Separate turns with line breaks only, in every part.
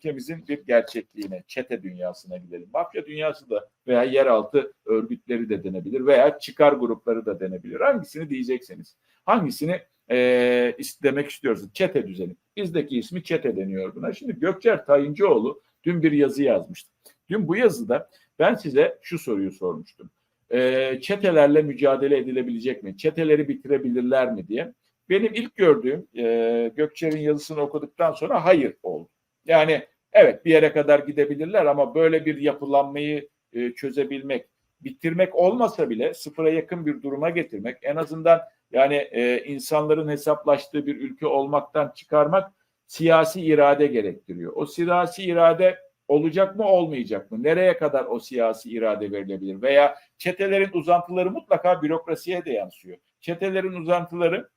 ülkemizin bir gerçekliğine, çete dünyasına gidelim. Mafya dünyası da veya yeraltı örgütleri de denebilir veya çıkar grupları da denebilir. Hangisini diyecekseniz, hangisini e, istemek istiyorsunuz? Çete düzeni. Bizdeki ismi çete deniyor buna. Şimdi Gökçer Tayıncıoğlu dün bir yazı yazmıştı. Dün bu yazıda ben size şu soruyu sormuştum. E, çetelerle mücadele edilebilecek mi? Çeteleri bitirebilirler mi diye. Benim ilk gördüğüm e, Gökçer'in yazısını okuduktan sonra hayır oldu. Yani evet bir yere kadar gidebilirler ama böyle bir yapılanmayı e, çözebilmek, bitirmek olmasa bile sıfıra yakın bir duruma getirmek, en azından yani e, insanların hesaplaştığı bir ülke olmaktan çıkarmak siyasi irade gerektiriyor. O siyasi irade olacak mı olmayacak mı? Nereye kadar o siyasi irade verilebilir? Veya çetelerin uzantıları mutlaka bürokrasiye de yansıyor. Çetelerin uzantıları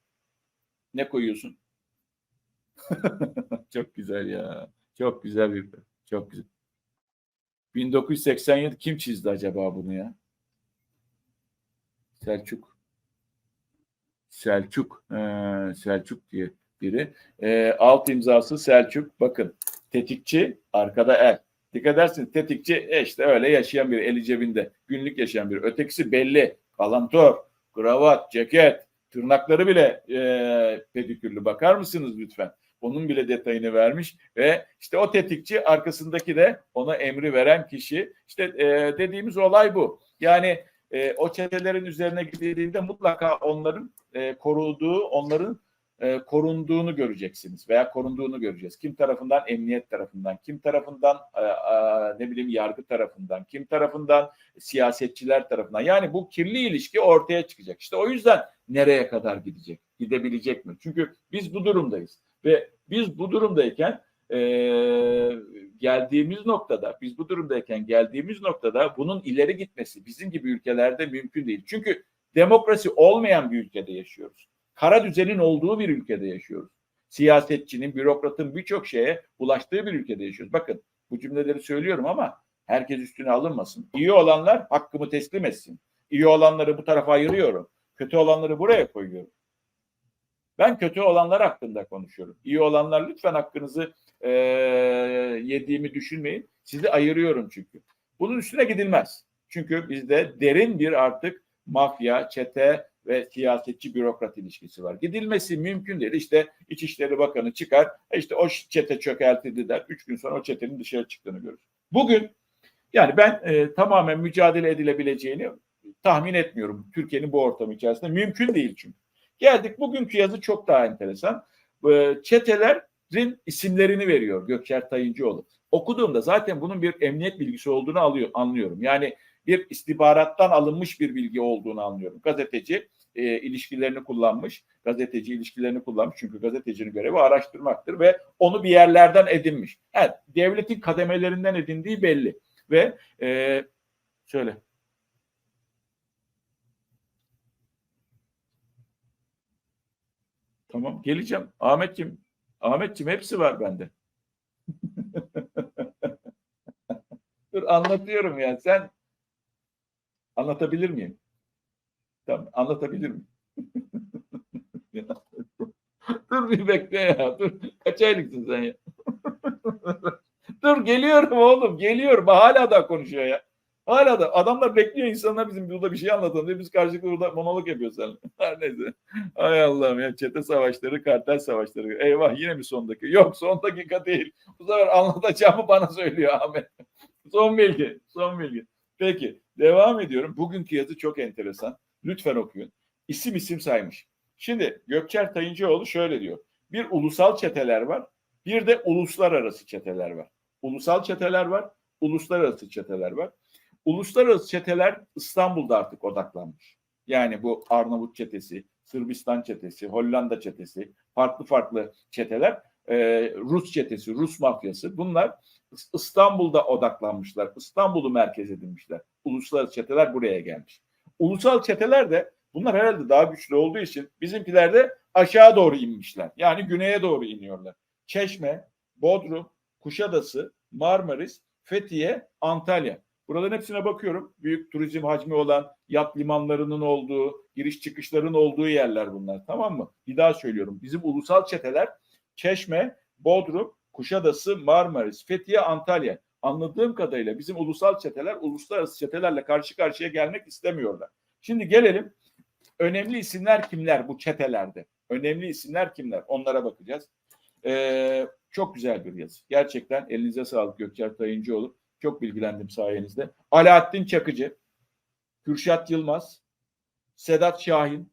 ne koyuyorsun? çok güzel ya. Çok güzel bir çok güzel. 1987 kim çizdi acaba bunu ya? Selçuk. Selçuk. Ee, Selçuk diye biri. Ee, alt imzası Selçuk. Bakın tetikçi arkada el. Dikkat edersiniz tetikçi e işte öyle yaşayan bir eli cebinde. Günlük yaşayan bir. Ötekisi belli. Kalantor, kravat, ceket, tırnakları bile e, pedikürlü. Bakar mısınız lütfen? Onun bile detayını vermiş ve işte o tetikçi arkasındaki de ona emri veren kişi. İşte e, dediğimiz olay bu. Yani e, o çetelerin üzerine gidildiğinde mutlaka onların e, koruduğu, onların e, korunduğunu göreceksiniz veya korunduğunu göreceğiz. Kim tarafından? Emniyet tarafından. Kim tarafından? E, e, ne bileyim yargı tarafından. Kim tarafından? Siyasetçiler tarafından. Yani bu kirli ilişki ortaya çıkacak. İşte o yüzden nereye kadar gidecek? Gidebilecek mi? Çünkü biz bu durumdayız. Ve biz bu durumdayken e, geldiğimiz noktada, biz bu durumdayken geldiğimiz noktada bunun ileri gitmesi bizim gibi ülkelerde mümkün değil. Çünkü demokrasi olmayan bir ülkede yaşıyoruz. Kara düzenin olduğu bir ülkede yaşıyoruz. Siyasetçinin, bürokratın birçok şeye ulaştığı bir ülkede yaşıyoruz. Bakın bu cümleleri söylüyorum ama herkes üstüne alınmasın. İyi olanlar hakkımı teslim etsin. İyi olanları bu tarafa ayırıyorum. Kötü olanları buraya koyuyorum. Ben kötü olanlar hakkında konuşuyorum. İyi olanlar lütfen hakkınızı e, yediğimi düşünmeyin. Sizi ayırıyorum çünkü. Bunun üstüne gidilmez. Çünkü bizde derin bir artık mafya, çete ve siyasetçi bürokrat ilişkisi var. Gidilmesi mümkün değil. İşte İçişleri Bakanı çıkar, işte o çete çökeltildi der. Üç gün sonra o çetenin dışarı çıktığını görürüz. Bugün yani ben e, tamamen mücadele edilebileceğini tahmin etmiyorum. Türkiye'nin bu ortamı içerisinde mümkün değil çünkü. Geldik bugünkü yazı çok daha enteresan. Çetelerin isimlerini veriyor Gökçer Tayıncıoğlu. Okuduğumda zaten bunun bir emniyet bilgisi olduğunu alıyor, anlıyorum. Yani bir istihbarattan alınmış bir bilgi olduğunu anlıyorum. Gazeteci e, ilişkilerini kullanmış, gazeteci ilişkilerini kullanmış çünkü gazetecinin görevi araştırmaktır ve onu bir yerlerden edinmiş. Evet, devletin kademelerinden edindiği belli ve e, şöyle Tamam geleceğim. Ahmetciğim, Ahmetciğim hepsi var bende. Dur anlatıyorum ya. Sen anlatabilir miyim? Tamam anlatabilir miyim? dur bir bekle ya. Dur. Kaç aylıksın sen ya? dur geliyorum oğlum. Geliyorum. Hala da konuşuyor ya. Hala da adamlar bekliyor insanlar bizim burada bir şey anlatalım diye biz karşılıklı burada monolog yapıyoruz seninle. Her neyse. Ay Allah'ım ya çete savaşları, kartel savaşları. Eyvah yine mi son dakika? Yok son dakika değil. Bu sefer anlatacağımı bana söylüyor Ahmet. son bilgi. Son bilgi. Peki devam ediyorum. Bugünkü yazı çok enteresan. Lütfen okuyun. İsim isim saymış. Şimdi Gökçer Tayıncıoğlu şöyle diyor. Bir ulusal çeteler var. Bir de uluslararası çeteler var. Ulusal çeteler var. Uluslararası çeteler var. Uluslararası çeteler İstanbul'da artık odaklanmış. Yani bu Arnavut çetesi, Sırbistan çetesi, Hollanda çetesi, farklı farklı çeteler, e, Rus çetesi, Rus mafyası bunlar İstanbul'da odaklanmışlar. İstanbul'u merkez edinmişler. Uluslararası çeteler buraya gelmiş. Ulusal çeteler de bunlar herhalde daha güçlü olduğu için bizimkiler de aşağı doğru inmişler. Yani güneye doğru iniyorlar. Çeşme, Bodrum, Kuşadası, Marmaris, Fethiye, Antalya. Buraların hepsine bakıyorum. Büyük turizm hacmi olan yat limanlarının olduğu, giriş çıkışların olduğu yerler bunlar. Tamam mı? Bir daha söylüyorum. Bizim ulusal çeteler Çeşme, Bodrum, Kuşadası, Marmaris, Fethiye, Antalya. Anladığım kadarıyla bizim ulusal çeteler uluslararası çetelerle karşı karşıya gelmek istemiyorlar. Şimdi gelelim önemli isimler kimler bu çetelerde? Önemli isimler kimler? Onlara bakacağız. Ee, çok güzel bir yazı. Gerçekten elinize sağlık Gökçer Tayıncıoğlu. Çok bilgilendim sayenizde. Alaaddin Çakıcı, Kürşat Yılmaz, Sedat Şahin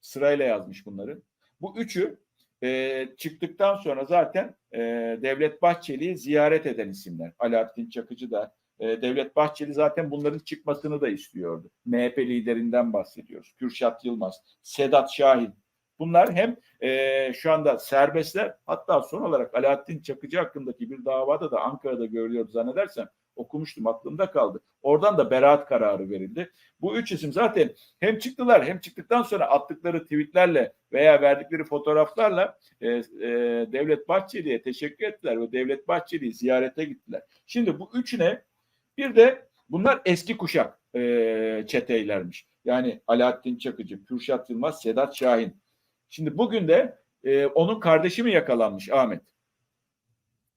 sırayla yazmış bunları. Bu üçü e, çıktıktan sonra zaten e, Devlet Bahçeli'yi ziyaret eden isimler. Alaaddin Çakıcı da e, Devlet Bahçeli zaten bunların çıkmasını da istiyordu. MHP liderinden bahsediyoruz. Kürşat Yılmaz, Sedat Şahin. Bunlar hem e, şu anda serbestler hatta son olarak Alaaddin Çakıcı hakkındaki bir davada da Ankara'da görülüyor zannedersem okumuştum aklımda kaldı. Oradan da beraat kararı verildi. Bu üç isim zaten hem çıktılar hem çıktıktan sonra attıkları tweetlerle veya verdikleri fotoğraflarla e, e, Devlet Bahçeli'ye teşekkür ettiler ve Devlet Bahçeli'yi ziyarete gittiler. Şimdi bu üçüne bir de bunlar eski kuşak e, çeteylermiş. Yani Alaaddin Çakıcı, Kürşat Yılmaz, Sedat Şahin. Şimdi bugün de e, onun kardeşi mi yakalanmış Ahmet?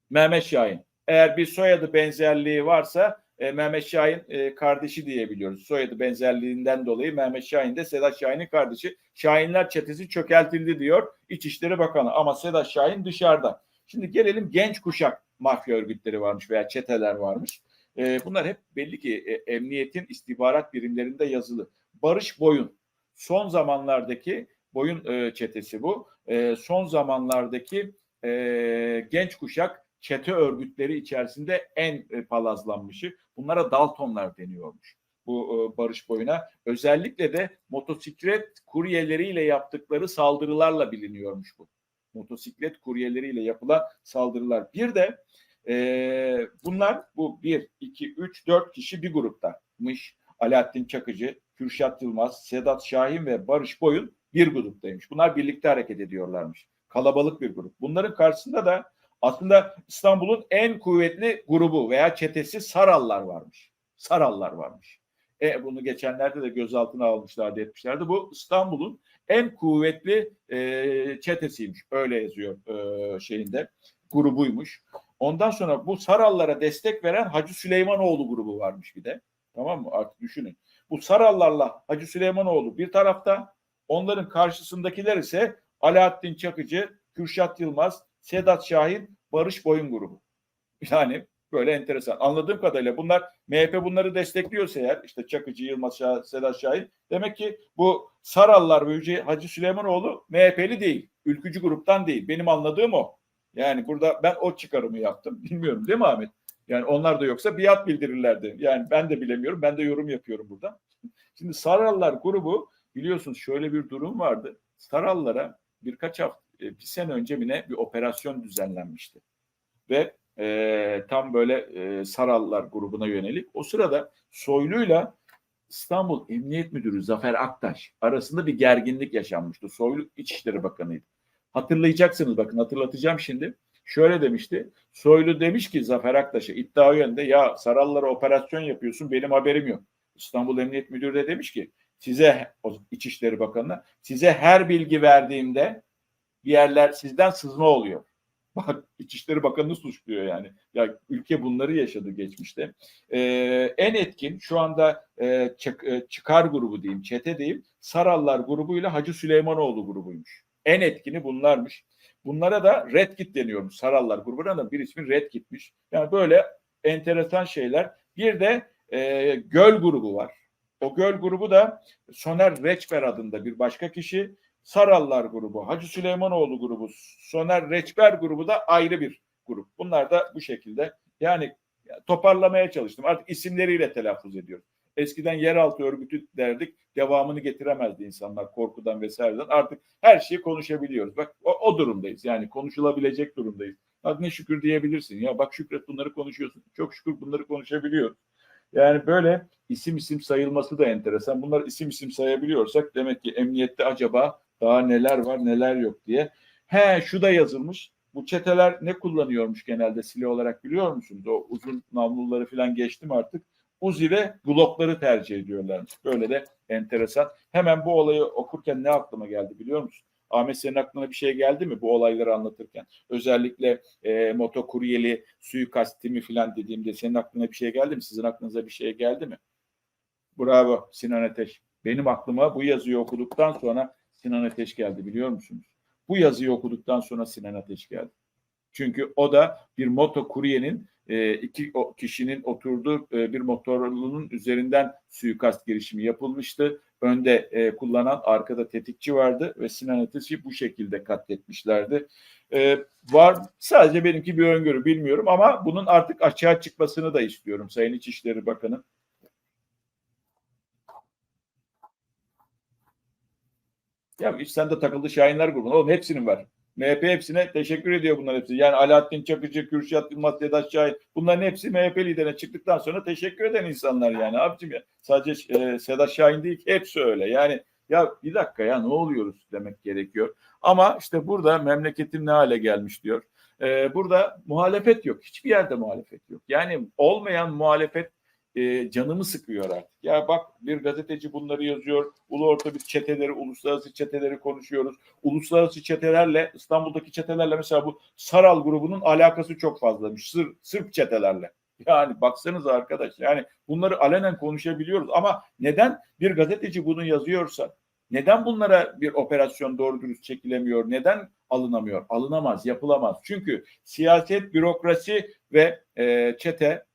Mehmet Şahin. Eğer bir soyadı benzerliği varsa e, Mehmet Şahin e, kardeşi diyebiliyoruz. Soyadı benzerliğinden dolayı Mehmet Şahin de Sedat Şahin'in kardeşi. Şahinler çetesi çökeltildi diyor İçişleri Bakanı ama Sedat Şahin dışarıda. Şimdi gelelim genç kuşak mafya örgütleri varmış veya çeteler varmış. E, bunlar hep belli ki e, emniyetin istihbarat birimlerinde yazılı. Barış Boyun son zamanlardaki Boyun e, çetesi bu. E, son zamanlardaki e, genç kuşak çete örgütleri içerisinde en e, palazlanmışı. Bunlara Daltonlar deniyormuş bu e, Barış Boyun'a. Özellikle de motosiklet kuryeleriyle yaptıkları saldırılarla biliniyormuş bu. Motosiklet kuryeleriyle yapılan saldırılar. Bir de e, bunlar bu bir, iki, üç, dört kişi bir gruptamış. Alaaddin Çakıcı, Kürşat Yılmaz, Sedat Şahin ve Barış Boyun bir gruptaymış. Bunlar birlikte hareket ediyorlarmış. Kalabalık bir grup. Bunların karşısında da aslında İstanbul'un en kuvvetli grubu veya çetesi Sarallar varmış. Sarallar varmış. E, bunu geçenlerde de gözaltına almışlardı etmişlerdi. Bu İstanbul'un en kuvvetli e, çetesiymiş. Öyle yazıyor e, şeyinde. Grubuymuş. Ondan sonra bu Sarallara destek veren Hacı Süleymanoğlu grubu varmış bir de. Tamam mı? Artık düşünün. Bu Sarallarla Hacı Süleymanoğlu bir tarafta, onların karşısındakiler ise Alaaddin Çakıcı, Kürşat Yılmaz, Sedat Şahin, Barış Boyun grubu. Yani böyle enteresan. Anladığım kadarıyla bunlar MHP bunları destekliyorsa eğer işte Çakıcı, Yılmaz, Şah, Sedat Şahin demek ki bu Sarallar ve Hacı Süleymanoğlu MHP'li değil. Ülkücü gruptan değil. Benim anladığım o. Yani burada ben o çıkarımı yaptım. Bilmiyorum değil mi Ahmet? Yani onlar da yoksa biat bildirirlerdi. Yani ben de bilemiyorum. Ben de yorum yapıyorum burada. Şimdi Sarallar grubu biliyorsunuz şöyle bir durum vardı. Sarallara birkaç hafta, bir sene önce mi ne bir operasyon düzenlenmişti. Ve e, tam böyle e, Sarallar grubuna yönelik. O sırada Soylu'yla İstanbul Emniyet Müdürü Zafer Aktaş arasında bir gerginlik yaşanmıştı. Soylu İçişleri Bakanı'ydı. Hatırlayacaksınız bakın hatırlatacağım şimdi. Şöyle demişti. Soylu demiş ki Zafer Aktaş'a iddia yönde ya Sarallara operasyon yapıyorsun benim haberim yok. İstanbul Emniyet Müdürü de demiş ki size İçişleri Bakanı'na size her bilgi verdiğimde bir yerler sizden sızma oluyor. Bak İçişleri Bakanı'nı suçluyor yani. Ya ülke bunları yaşadı geçmişte. Ee, en etkin şu anda e, çık, e, çıkar grubu diyeyim, çete diyeyim. Sarallar grubuyla Hacı Süleymanoğlu grubuymuş. En etkini bunlarmış. Bunlara da Red Kit deniyormuş. Sarallar grubuna da bir ismi Red Kit'miş. Yani böyle enteresan şeyler. Bir de e, Göl grubu var. O Göl grubu da Soner Reçber adında bir başka kişi. Sarallar grubu, Hacı Süleymanoğlu grubu, Soner Reçber grubu da ayrı bir grup. Bunlar da bu şekilde yani toparlamaya çalıştım. Artık isimleriyle telaffuz ediyorum. Eskiden yeraltı örgütü derdik. Devamını getiremezdi insanlar korkudan vesaireden. Artık her şeyi konuşabiliyoruz. Bak o, o durumdayız. Yani konuşulabilecek durumdayız. Bak ne şükür diyebilirsin. Ya bak Şükret bunları konuşuyorsun. Çok şükür bunları konuşabiliyoruz. Yani böyle isim isim sayılması da enteresan. Bunlar isim isim sayabiliyorsak demek ki emniyette acaba daha neler var neler yok diye. He şu da yazılmış. Bu çeteler ne kullanıyormuş genelde silah olarak biliyor musunuz? O uzun namluları falan geçtim artık. Uzi ve Glock'ları tercih ediyorlarmış. Böyle de enteresan. Hemen bu olayı okurken ne aklıma geldi biliyor musun? Ahmet senin aklına bir şey geldi mi bu olayları anlatırken? Özellikle e, motokuryeli suikastimi falan dediğimde senin aklına bir şey geldi mi? Sizin aklınıza bir şey geldi mi? Bravo Sinan Ateş. Benim aklıma bu yazıyı okuduktan sonra Sinan Ateş geldi biliyor musunuz? Bu yazıyı okuduktan sonra Sinan Ateş geldi. Çünkü o da bir motokuryenin iki o kişinin oturduğu e, bir motorlunun üzerinden suikast girişimi yapılmıştı. Önde e, kullanan arkada tetikçi vardı ve Sinan Ateş'i bu şekilde katletmişlerdi. E, var sadece benimki bir öngörü bilmiyorum ama bunun artık açığa çıkmasını da istiyorum Sayın İçişleri Bakanı. Ya hiç sende takıldı Şahinler grubuna. Oğlum hepsinin var. MHP hepsine teşekkür ediyor bunların hepsi. Yani Alaaddin Çakıcı, Kürşat Yılmaz, Sedat Şahin bunların hepsi MHP liderine çıktıktan sonra teşekkür eden insanlar yani. Abicim ya sadece e, Sedat Şahin değil hepsi öyle. Yani ya bir dakika ya ne oluyoruz demek gerekiyor. Ama işte burada memleketim ne hale gelmiş diyor. E, burada muhalefet yok. Hiçbir yerde muhalefet yok. Yani olmayan muhalefet e, canımı sıkıyor artık. Ya bak bir gazeteci bunları yazıyor. Ulu orta bir çeteleri, uluslararası çeteleri konuşuyoruz. Uluslararası çetelerle, İstanbul'daki çetelerle mesela bu Saral grubunun alakası çok fazlamış. Sır, Sırp çetelerle. Yani baksanıza arkadaş yani bunları alenen konuşabiliyoruz ama neden bir gazeteci bunu yazıyorsa neden bunlara bir operasyon doğru dürüst çekilemiyor? Neden alınamıyor? Alınamaz, yapılamaz. Çünkü siyaset, bürokrasi ve e, çete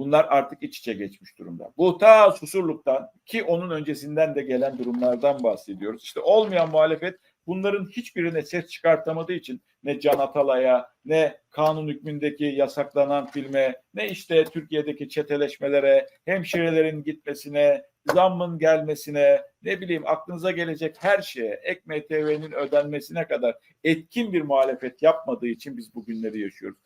Bunlar artık iç içe geçmiş durumda. Bu ta Susurluk'tan ki onun öncesinden de gelen durumlardan bahsediyoruz. İşte olmayan muhalefet bunların hiçbirine ses çıkartamadığı için ne Can Atalay'a ne kanun hükmündeki yasaklanan filme ne işte Türkiye'deki çeteleşmelere hemşirelerin gitmesine zammın gelmesine ne bileyim aklınıza gelecek her şeye ek MTV'nin ödenmesine kadar etkin bir muhalefet yapmadığı için biz bugünleri yaşıyoruz.